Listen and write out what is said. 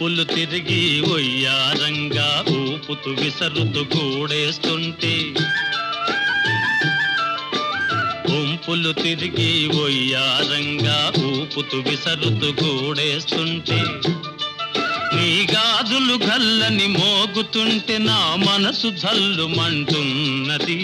గుంపులు తిరిగి ఒయ్యారంగా ఊపుతూ విసరుతూ కూడేస్తుంటే గుంపులు తిరిగి ఒయ్యారంగా ఊపుతూ విసరుతూ కూడేస్తుంటే నీ గాజులు గల్లని మోగుతుంటే నా మనసు జల్లుమంటున్నది.